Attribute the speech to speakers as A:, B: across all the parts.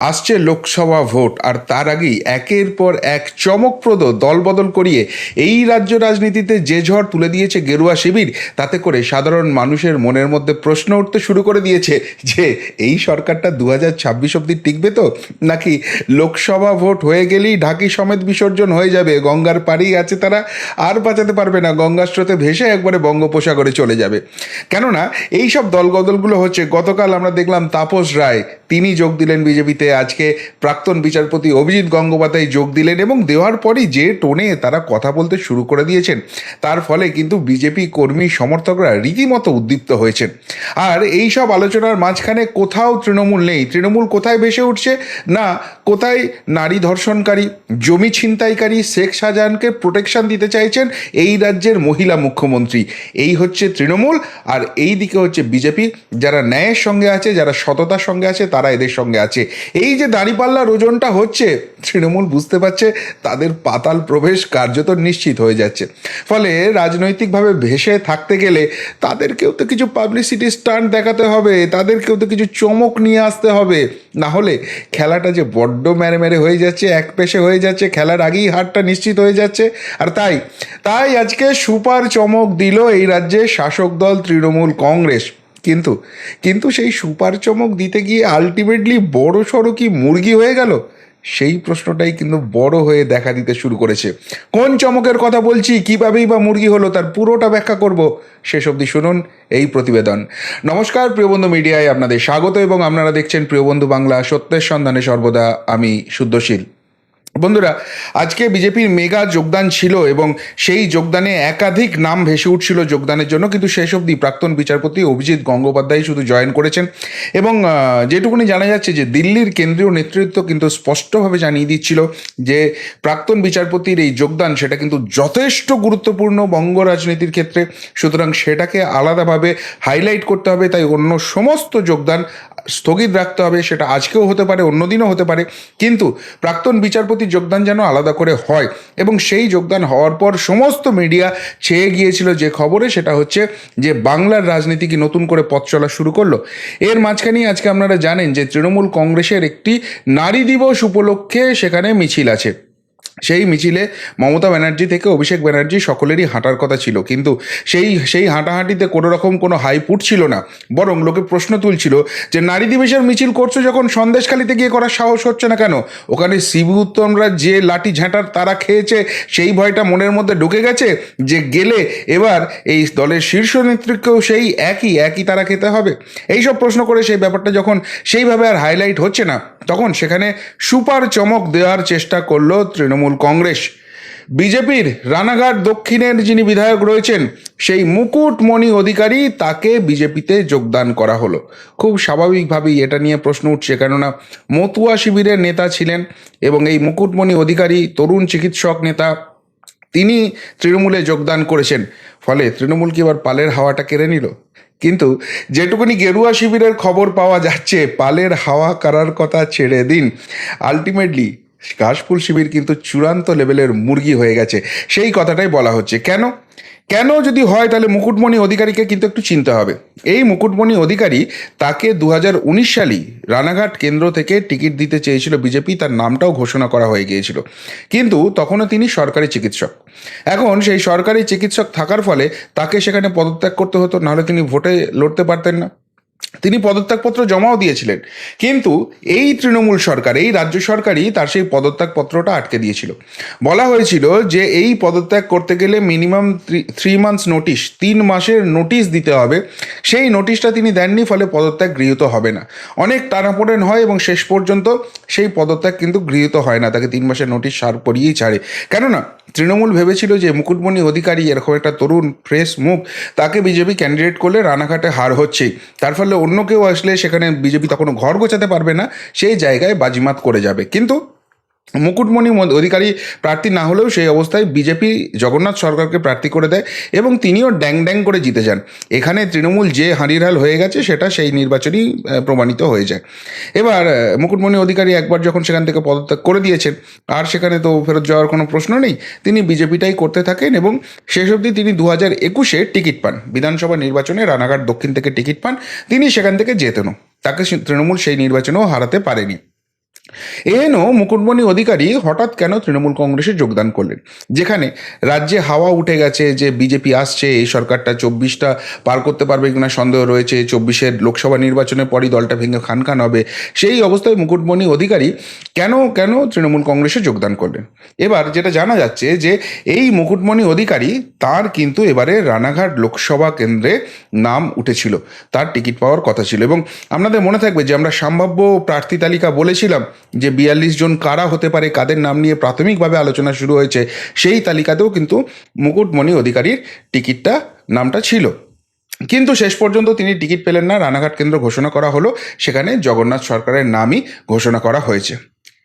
A: আসছে লোকসভা ভোট আর তার আগেই একের পর এক চমকপ্রদ দলবদল করিয়ে এই রাজ্য রাজনীতিতে যে ঝড় তুলে দিয়েছে গেরুয়া শিবির, তাতে করে সাধারণ মানুষের মনের মধ্যে প্রশ্ন উঠতে শুরু করে দিয়েছে যে, এই সরকারটা দু হাজার ছাব্বিশ অব্দি টিকবে তো? নাকি লোকসভা ভোট হয়ে গেলেই ঢাকি সমেত বিসর্জন হয়ে যাবে? গঙ্গার পাড়েই আছে তারা, আর বাঁচাতে পারবে না। গঙ্গার স্রোতে ভেসে একবারে বঙ্গোপসাগরে চলে যাবে। কেননা এই সব দলবদলগুলো হচ্ছে, গতকাল আমরা দেখলাম তাপস রায় তিনি যোগ দিলেন বিজেপিতে। আজকে প্রাক্তন বিচারপতি অভিজিৎ গঙ্গোপাধ্যায় যোগ দিলেন এবং দেওয়ার পরই যে টোনে তারা কথা বলতে শুরু করে দিয়েছেন, তার ফলে কিন্তু বিজেপি কর্মী সমর্থকরা রীতিমতো উদ্দীপ্ত হয়েছেন। আর এই সব আলোচনার মাঝখানে কোথাও তৃণমূল নেই। তৃণমূল কোথায় ভেসে উঠছে? না, কোথায় নারী ধর্ষণকারী, জমি ছিনতাইকারী শেখ শাহজাহানকে প্রোটেকশন দিতে চাইছেন এই রাজ্যের মহিলা মুখ্যমন্ত্রী। এই হচ্ছে তৃণমূল আর এই দিকে হচ্ছে বিজেপি। যারা ন্যায়ের সঙ্গে আছে, যারা সততার সঙ্গে আছে তারা এদের সঙ্গে আছে। এই যে দাঁড়িপাল্লার ওজনটা হচ্ছে, তৃণমূল বুঝতে পারছে তাদের পাতাল প্রবেশ কার্যত নিশ্চিত হয়ে যাচ্ছে। ফলে রাজনৈতিকভাবে ভেসে থাকতে গেলে তাদেরকেও তো কিছু পাবলিসিটি স্টান্ট দেখাতে হবে, তাদেরকেও তো কিছু চমক নিয়ে আসতে হবে। না হলে খেলাটা যে বড্ড মেরে মেরে হয়ে যাচ্ছে এক পেশে হয়ে যাচ্ছে, খেলার আগেই হারটা নিশ্চিত হয়ে যাচ্ছে। আর তাই তাই আজকে সুপার চমক দিল এই রাজ্যে শাসক দল তৃণমূল কংগ্রেস। কিন্তু কিন্তু সেই সুপার চমক দিতে গিয়ে আলটিমেটলি বড় সড়ো কি মুরগি হয়ে গেল? সেই প্রশ্নটাই কিন্তু বড় হয়ে দেখা দিতে শুরু করেছে। কোন চমকের কথা বলছি? কীভাবেই বা মুরগি হলো? তার পুরোটা ব্যাখ্যা করব। শেষ অবধি শুনুন এই প্রতিবেদন। নমস্কার, প্রিয়বন্ধু মিডিয়ায় আপনাদের স্বাগত এবং আপনারা দেখছেন প্রিয়বন্ধু বাংলা সত্যের সন্ধানে সর্বদা, আমি শুদ্ধশীল। বন্ধুরা, আজকে বিজেপির মেগা যোগদান ছিল এবং সেই যোগদানে একাধিক নাম ভেসে উঠছিল যোগদানের জন্য, কিন্তু শেষ অবধি প্রাক্তন বিচারপতি অভিজিৎ গঙ্গোপাধ্যায় শুধু জয়েন করেছেন। এবং যেটুকুনি জানা যাচ্ছে যে দিল্লির কেন্দ্রীয় নেতৃত্ব কিন্তু স্পষ্টভাবে জানিয়ে দিচ্ছিল যে প্রাক্তন বিচারপতির এই যোগদান সেটা কিন্তু যথেষ্ট গুরুত্বপূর্ণ বঙ্গ রাজনীতির ক্ষেত্রে। সুতরাং সেটাকে আলাদাভাবে হাইলাইট করতে হবে, তাই অন্য সমস্ত যোগদান স্থগিত রাখতে হবে, সেটা আজকেও হতে পারে, অন্যদিনও হতে পারে। কিন্তু প্রাক্তন বিচারপতি যোগদান যেন আলাদা করে হয় এবং সেই যোগদান হওয়ার পর সমস্ত মিডিয়া চেয়ে গিয়েছিল যে খবরে, সেটা হচ্ছে যে বাংলার রাজনীতি কি নতুন করে পথ চলা শুরু করল। এর মাঝখানেই আজকে আপনারা জানেন যে তৃণমূল কংগ্রেসের একটি নারী দিবস উপলক্ষে সেখানে মিছিল আছে। সেই মিছিলে মমতা ব্যানার্জি থেকে অভিষেক ব্যানার্জি সকলেরই হাঁটার কথা ছিল। কিন্তু সেই সেই হাঁটাহাঁটিতে কোনো রকম কোনো হাইপ উঠছিল না। বরং লোকে প্রশ্ন তুলছিল যে, নারী দিবসের মিছিল করছ যখন সন্দেশখালিতে গিয়ে করার সাহস হচ্ছে না কেন? ওখানে শিবু উত্তমরা যে লাঠি ঝাঁটার তারা খেয়েছে, সেই ভয়টা মনের মধ্যে ঢুকে গেছে যে, গেলে এবার এই দলের শীর্ষ নেতৃত্বকেও সেই একই একই তারা খেতে হবে? এইসব প্রশ্ন করে সেই ব্যাপারটা যখন সেইভাবে আর হাইলাইট হচ্ছে না তখন সেখানে সুপার চমক দেওয়ার চেষ্টা করল তৃণমূল কংগ্রেস। বিজেপির রানাঘাট দক্ষিণের যিনি বিধায়ক রয়েছেন, সেই মুকুটমণি অধিকারী তাকে বিজেপিতে যোগদান করা হলো। খুব স্বাভাবিকভাবেই এটা নিয়ে প্রশ্ন উঠছে, কেননা মতুয়া শিবিরের নেতা ছিলেন এবং এই মুকুটমণি অধিকারী তরুণ চিকিৎসক নেতা, তিনি তৃণমূলে যোগদান করেছেন। ফলে তৃণমূল কি এবার পালের হাওয়াটা কেড়ে নিল? কিন্তু যেটুকুনি গেরুয়া শিবিরের খবর পাওয়া যাচ্ছে, পালের হাওয়া কারার কথা ছেড়ে দিন। আলটিমেটলি, কাশফুল শিবির কিন্তু চূড়ান্ত লেভেলের মুরগি হয়ে গেছে। সেই কথাটাই বলা হচ্ছে। কেন? কেন যদি হয় তাহলে মুকুটমণি অধিকারীকে কিন্তু একটু চিনতে হবে। এই মুকুটমণি অধিকারী তাকে দু হাজার উনিশ সালেই রানাঘাট কেন্দ্র থেকে টিকিট দিতে চেয়েছিল বিজেপি, তার নামটাও ঘোষণা করা হয়ে গিয়েছিল। কিন্তু তখনও তিনি সরকারি চিকিৎসক। এখন সেই সরকারি চিকিৎসক থাকার ফলে তাকে সেখানে পদত্যাগ করতে হতো, নাহলে তিনি ভোটে লড়তে পারতেন না। তিনি পদত্যাগপত্র জমাও দিয়েছিলেন। কিন্তু এই তৃণমূল সরকার, এই রাজ্য সরকারই তার সেই পদত্যাগপত্রটা আটকে দিয়েছিল। বলা হয়েছিল যে এই পদত্যাগ করতে গেলে মিনিমাম থ্রি মান্থস নোটিশ তিন মাসের নোটিশ দিতে হবে। সেই নোটিশটা তিনি দেননি, ফলে পদত্যাগ গৃহীত হবে না। অনেক টানাপোড়েন হয় এবং শেষ পর্যন্ত সেই পদত্যাগ কিন্তু গৃহীত হয় না, তাকে তিন মাসের নোটিশ সার পরিয়েই ছাড়ে। কেননা, তৃণমূল ভেবেছিল যে মুকুটমণি অধিকারী, এরকম একটা তরুণ ফ্রেশ মুখ, তাকে বিজেপি ক্যান্ডিডেট করলে রানাঘাটে হার হচ্ছেই। তার ফলে অন্য কেউ আসলে সেখানে বিজেপি তখন ঘর গোছাতে পারবে না, সেই জায়গায় বাজিমাত করে যাবে। কিন্তু মুকুটমণি অধিকারী প্রার্থী না হলেও সেই অবস্থায় বিজেপি জগন্নাথ সরকারকে প্রার্থী করে দেয় এবং তিনিও ড্যাং ড্যাং করে জিতে যান। এখানে তৃণমূল যে হাঁড়ির হয়ে গেছে সেটা সেই নির্বাচনই প্রমাণিত হয়ে যায়। এবার মুকুটমণি অধিকারী একবার যখন সেখান থেকে পদত্যাগ করে দিয়েছেন, আর সেখানে তো ফেরত যাওয়ার কোনো প্রশ্ন নেই, তিনি বিজেপিটাই করতে থাকেন এবং শেষ অবধি তিনি দু হাজার একুশে টিকিট পান। বিধানসভা নির্বাচনে রানাঘাট দক্ষিণ থেকে টিকিট পান, তিনি সেখান থেকে জেতেনও তাকে তৃণমূল সেই নির্বাচনেও হারাতে পারেনি। এহেন মুকুটমণি অধিকারী হঠাৎ কেন তৃণমূল কংগ্রেসে যোগদান করলেন? যেখানে রাজ্যে হাওয়া উঠে গেছে যে বিজেপি আসছে, এই সরকারটা চব্বিশটা পার করতে পারবে কিনা সন্দেহ রয়েছে। চব্বিশের লোকসভা নির্বাচনের পরই দলটা ভেঙে খান খান হবে। সেই অবস্থায় মুকুটমণি অধিকারী কেন কেন তৃণমূল কংগ্রেসে যোগদান করলেন? এবার যেটা জানা যাচ্ছে যে এই মুকুটমণি অধিকারী, তার কিন্তু এবারে রানাঘাট লোকসভা কেন্দ্রে নাম উঠেছিল। তার টিকিট পাওয়ার কথা ছিল এবং আপনাদের মনে থাকবে যে আমরা সম্ভাব্য প্রার্থী তালিকা বলেছিলাম যে বিয়াল্লিশ জন কারা হতে পারে, কাদের নাম নিয়ে প্রাথমিকভাবে আলোচনা শুরু হয়েছে, সেই তালিকাতেও কিন্তু মুকুটমণি অধিকারীর টিকিটটা, নামটা ছিল। কিন্তু শেষ পর্যন্ত তিনি টিকিট পেলেন না, রানাঘাট কেন্দ্র ঘোষণা করা হলো, সেখানে জগন্নাথ সরকারের নামই ঘোষণা করা হয়েছে।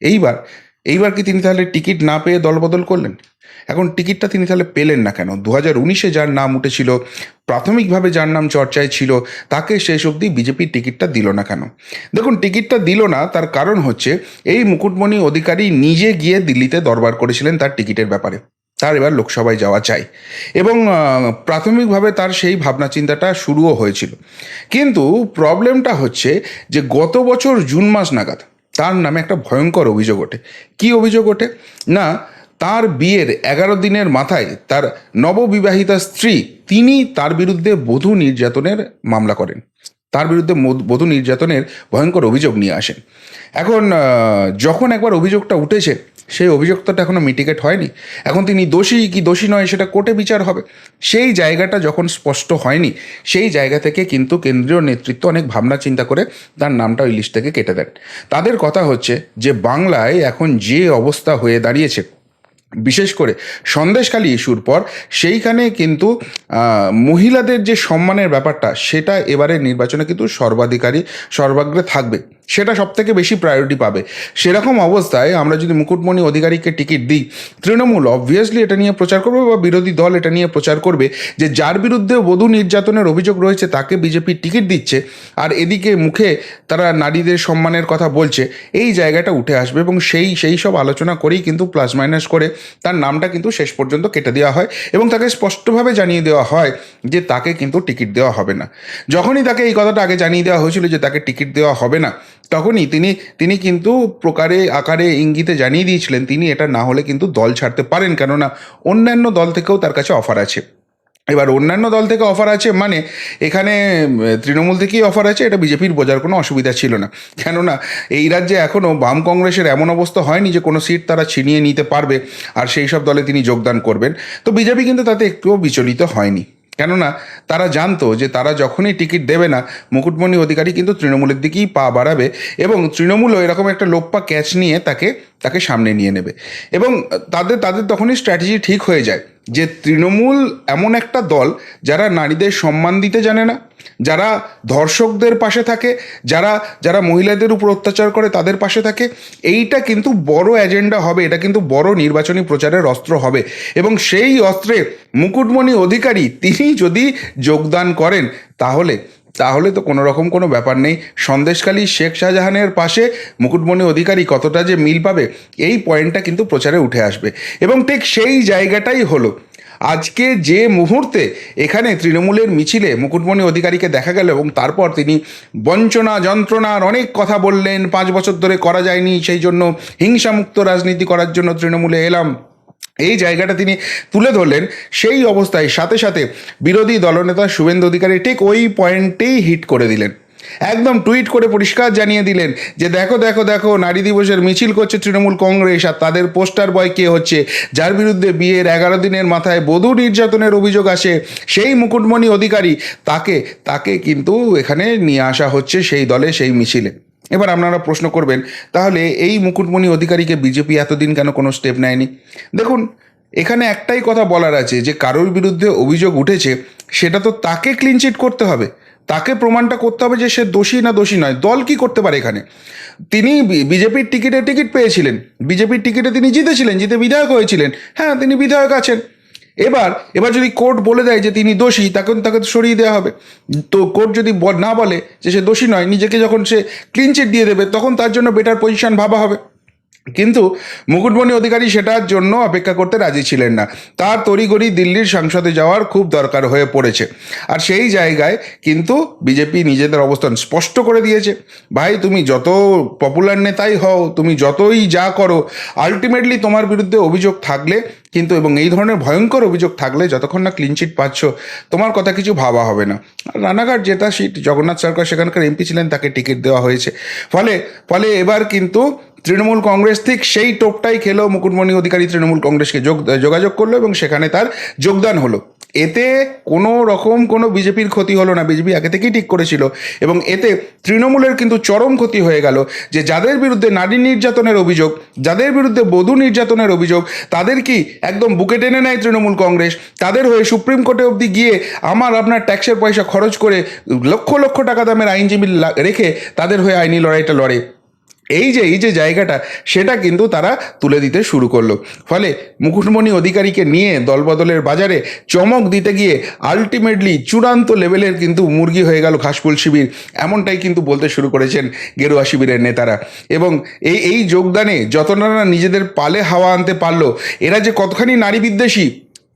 A: এইবার এইবার কি তিনি তাহলে টিকিট না পেয়ে দলবদল করলেন? এখন টিকিটটা তিনি তাহলে পেলেন না কেন? দু হাজার উনিশে যার নাম উঠেছিল, প্রাথমিকভাবে যার নাম চর্চায় ছিল, তাকে শেষ অবধি বিজেপির টিকিটটা দিল না কেন? দেখুন, টিকিটটা দিল না, তার কারণ হচ্ছে এই মুকুটমণি অধিকারী নিজে গিয়ে দিল্লিতে দরবার করেছিলেন তার টিকিটের ব্যাপারে। তার এবার লোকসভায় যাওয়া চাই। এবং প্রাথমিকভাবে তার সেই ভাবনা চিন্তাটা শুরুও হয়েছিল। কিন্তু প্রবলেমটা হচ্ছে যে গত বছর জুন মাস নাগাদ তার নামে একটা ভয়ঙ্কর অভিযোগ ওঠে। কি অভিযোগ ওঠে? না, তার বিয়ের এগারো দিনের মাথায় তার নববিবাহিতা স্ত্রী তিনি তার বিরুদ্ধে বধূ নির্যাতনের মামলা করেন। তার বিরুদ্ধে বধূ নির্যাতনের ভয়ঙ্কর অভিযোগ নিয়ে আসেন এখন যখন একবার অভিযোগটা উঠেছে, সেই অভিযোগটা এখনও মিটিকেট হয়নি। এখন তিনি দোষী কি দোষী নয় সেটা কোর্টে বিচার হবে। সেই জায়গাটা যখন স্পষ্ট হয়নি, সেই জায়গা থেকে কিন্তু কেন্দ্রীয় নেতৃত্ব অনেক ভাবনা চিন্তা করে তার নামটা ওই লিস্ট থেকে কেটে দেন। তাদের কথা হচ্ছে যে, বাংলায় এখন যে অবস্থা হয়ে দাঁড়িয়েছে বিশেষ করে সন্দেশখালী ইস্যুর পর সেইখানে কিন্তু মহিলাদের যে সম্মানের ব্যাপারটা, সেটা এবারে নির্বাচনে কিন্তু সর্বাধিকারী, সর্বাগ্রে থাকবে। সেটা সব থেকে বেশি প্রায়োরিটি পাবে। সেরকম অবস্থায় আমরা যদি মুকুটমণি অধিকারীকে টিকিট দিই, তৃণমূল অবভিয়াসলি এটা নিয়ে প্রচার করবে বা বিরোধী দল এটা নিয়ে প্রচার করবে যে যার বিরুদ্ধে বধূ নির্যাতনের অভিযোগ রয়েছে তাকে বিজেপি টিকিট দিচ্ছে আর এদিকে মুখে তারা নারীদের সম্মানের কথা বলছে, এই জায়গাটা উঠে আসবে এবং সেই সেই সব আলোচনা করেই কিন্তু প্লাস মাইনাস করে তার নামটা কিন্তু শেষ পর্যন্ত কেটে দেওয়া হয় এবং তাকে স্পষ্টভাবে জানিয়ে দেওয়া হয় যে তাকে কিন্তু টিকিট দেওয়া হবে না। যখনই তাকে এই কথাটা আগে জানিয়ে দেওয়া হয়েছিল যে তাকে টিকিট দেওয়া হবে না তখনই তিনি তিনি কিন্তু প্রকারে আকারে ইঙ্গিতে জানিয়ে দিয়েছিলেন, তিনি এটা না হলে কিন্তু দল ছাড়তে পারেন, কেননা অন্যান্য দল থেকেও তার কাছে অফার আছে। এবার অন্যান্য দল থেকে অফার আছে মানে এখানে তৃণমূল থেকেই অফার আছে, এটা বিজেপির বোঝার কোনো অসুবিধা ছিল না। কেননা এই রাজ্যে এখনও বাম কংগ্রেসের এমন অবস্থা হয়নি যে কোনো সিট তারা ছিনিয়ে নিতে পারবে, আর সেই সব দলে তিনি যোগদান করবেন। তো বিজেপি কিন্তু তাতে একটুও বিচলিত হয়নি। কেননা তারা জানতো যে তারা যখনই টিকিট দেবে না, মুকুটমণি অধিকারী কিন্তু তৃণমূলের দিকেই পা বাড়াবে এবং তৃণমূলও এরকম একটা লোপ্পা ক্যাচ নিয়ে তাকে তাকে সামনে নিয়ে নেবে। এবং তাদের তাদের তখনই স্ট্র্যাটেজি ঠিক হয়ে যায়। যে তৃণমূল এমন একটা দল যারা নারীদের সম্মান দিতে জানে না, যারা ধর্ষকদের পাশে থাকে, যারা যারা মহিলাদের উপর অত্যাচার করে তাদের পাশে থাকে, এইটা কিন্তু বড় এজেন্ডা হবে, এটা কিন্তু বড় নির্বাচনী প্রচারের অস্ত্র হবে। এবং সেই অস্ত্রে মুকুটমণি অধিকারী তিনি যদি যোগদান করেন, তাহলে তাহলে তো কোনো রকম কোনো ব্যাপার নেই। সন্দেশখালী শেখ শাহজাহানের পাশে মুকুটমণি অধিকারী কতটা যে মিল পাবে, এই পয়েন্টটা কিন্তু প্রচারে উঠে আসবে। এবং ঠিক সেই জায়গাটাই হলো, আজকে যে মুহূর্তে এখানে তৃণমূলের মিছিলে মুকুটমণি অধিকারীকে দেখা গেল এবং তারপর তিনি বঞ্চনা, যন্ত্রণার অনেক কথা বললেন, পাঁচ বছর ধরে করা যায়নি, সেই জন্য হিংসামুক্ত রাজনীতি করার জন্য তৃণমূলে এলাম। এই জায়গাটা তিনি তুলে ধরলেন। সেই অবস্থায় সাথে সাথে বিরোধী দলনেতা শুভেন্দু অধিকারী ঠিক ওই পয়েন্টেই হিট করে দিলেন। একদম টুইট করে পরিষ্কার জানিয়ে দিলেন যে, দেখো দেখো দেখো, নারী দিবসের মিছিল করছে তৃণমূল কংগ্রেস আর তাদের পোস্টার বয় কে হচ্ছে? যার বিরুদ্ধে বিয়ের এগারো দিনের মাথায় বধূ নির্যাতনের অভিযোগ আসে, সেই মুকুটমণি অধিকারী তাকে তাকে কিন্তু এখানে নিয়ে আসা হচ্ছে সেই দলে, সেই মিছিলে। এবার আপনারা প্রশ্ন করবেন, তাহলে এই মুকুটমণি অধিকারীকে বিজেপি এতদিন কেন কোনো স্টেপ নেয়নি? দেখুন, এখানে একটাই কথা বলার আছে যে কারোর বিরুদ্ধে অভিযোগ উঠেছে, সেটা তো তাকে ক্লিনচিট করতে হবে। তাকে প্রমাণটা করতে হবে যে সে দোষী না দোষী নয়। দল কি করতে পারে এখানে? তিনি বিজেপির টিকিটে টিকিট পেয়েছিলেন। বিজেপির টিকিটে তিনি জিতেছিলেন, জিতে বিধায়ক হয়েছিলেন। হ্যাঁ তিনি বিধায়ক আছেন। এবার এবার যদি কোর্ট বলে দেয় যে তিনি দোষী, তাকে তাকে সরিয়ে দেওয়া হবে। তো কোর্ট যদি না বলে যে সে দোষী নয়, নিজেকে যখন সে ক্লিন চিট দিয়ে দেবে, তখন তার জন্য বেটার পজিশন ভাবা হবে। কিন্তু মুকুটমণি অধিকারী সেটার জন্য অপেক্ষা করতে রাজি ছিলেন না। তার তড়িগড়ি দিল্লির সংসদে যাওয়ার খুব দরকার হয়ে পড়েছে। আর সেই জায়গায় কিন্তু বিজেপি নিজেদের অবস্থান স্পষ্ট করে দিয়েছে। ভাই, তুমি যত পপুলার নেতাই হও, তুমি যতই যা করো আলটিমেটলি তোমার বিরুদ্ধে অভিযোগ থাকলে কিন্তু এবং এই ধরনের ভয়ঙ্কর অভিযোগ থাকলে যতক্ষণ না ক্লিন চিট পাচ্ছ, তোমার কথা কিছু ভাবা হবে না। রানাঘাট যেটা সিট জগন্নাথ সরকার সেখানকার এমপি ছিলেন, তাকে টিকিট দেওয়া হয়েছে। ফলে ফলে এবার কিন্তু তৃণমূল কংগ্রেস ঠিক সেই টোপটাই খেলো মুকুটমণি অধিকারী তৃণমূল কংগ্রেসকে যোগ, যোগাযোগ করল এবং সেখানে তার যোগদান হলো। এতে কোনো রকম কোনো বিজেপির ক্ষতি হলো না, বিজেপি আগে থেকেই ঠিক করেছিল। এবং এতে তৃণমূলের কিন্তু চরম ক্ষতি হয়ে গেল যে যাদের বিরুদ্ধে নারী নির্যাতনের অভিযোগ, যাদের বিরুদ্ধে বধূ নির্যাতনের অভিযোগ, তাদের কি একদম বুকে টেনে নেয় তৃণমূল কংগ্রেস? তাদের হয়ে সুপ্রিম কোর্টে অবধি গিয়ে আমার আপনার ট্যাক্সের পয়সা খরচ করে লক্ষ লক্ষ টাকা দামের আইনজীবী রেখে তাদের হয়ে আইনি লড়াইটা লড়ে। এই যে এই যে জায়গাটা, সেটা কিন্তু তারা তুলে দিতে শুরু করল। ফলে মুকুটমণি অধিকারীকে নিয়ে দলবদলের বাজারে চমক দিতে গিয়ে আলটিমেটলি চূড়ান্ত লেভেলের কিন্তু মুরগি হয়ে গেল ঘাসফুল শিবির, এমনটাই কিন্তু বলতে শুরু করেছেন গেরুয়া শিবিরের নেতারা। এবং এই এই যোগদানে যতটা না নিজেদের পালে হাওয়া আনতে পারল, এরা যে কতখানি নারী বিদ্বেষী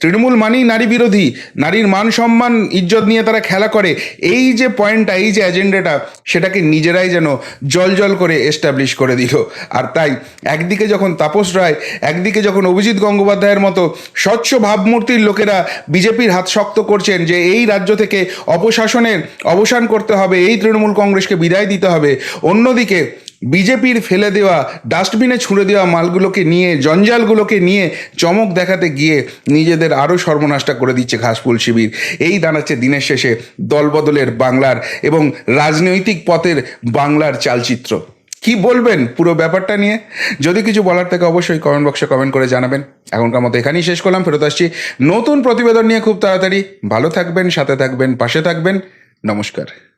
A: তৃণমূল মানেই নারী বিরোধী, নারীর মান সম্মান, ইজ্জত নিয়ে তারা খেলা করে। এই যে পয়েন্টটা এই যে এজেন্ডাটা সেটাকে নিজেরাই যেন জল জল করে এস্টাবলিশ করে দিল। আর তাই, একদিকে যখন তাপস রায়, একদিকে যখন অভিজিৎ গঙ্গোপাধ্যায়ের মতো স্বচ্ছ ভাবমূর্তির লোকেরা বিজেপির হাত শক্ত করছেন যে এই রাজ্য থেকে অপশাসনের অবসান করতে হবে, এই তৃণমূল কংগ্রেসকে বিদায় দিতে হবে, অন্যদিকে বিজেপির ফেলে দেওয়া ডাস্টবিনে ছুঁড়ে দেওয়া মালগুলোকে নিয়ে, জঞ্জালগুলোকে নিয়ে চমক দেখাতে গিয়ে নিজেদের আরও সর্বনাশটা করে দিচ্ছে ঘাসফুল শিবির। এই দাঁড়াচ্ছে দিনের শেষে দলবদলের বাংলার এবং রাজনৈতিক পথের বাংলার চালচিত্র। কি বলবেন পুরো ব্যাপারটা নিয়ে? যদি কিছু বলার থেকে অবশ্যই কমেন্ট বক্সে কমেন্ট করে জানাবেন। এখনকার মতো এখানেই শেষ করলাম, ফেরত আসছি নতুন প্রতিবেদন নিয়ে খুব তাড়াতাড়ি। ভালো থাকবেন, সাথে থাকবেন, পাশে থাকবেন। নমস্কার।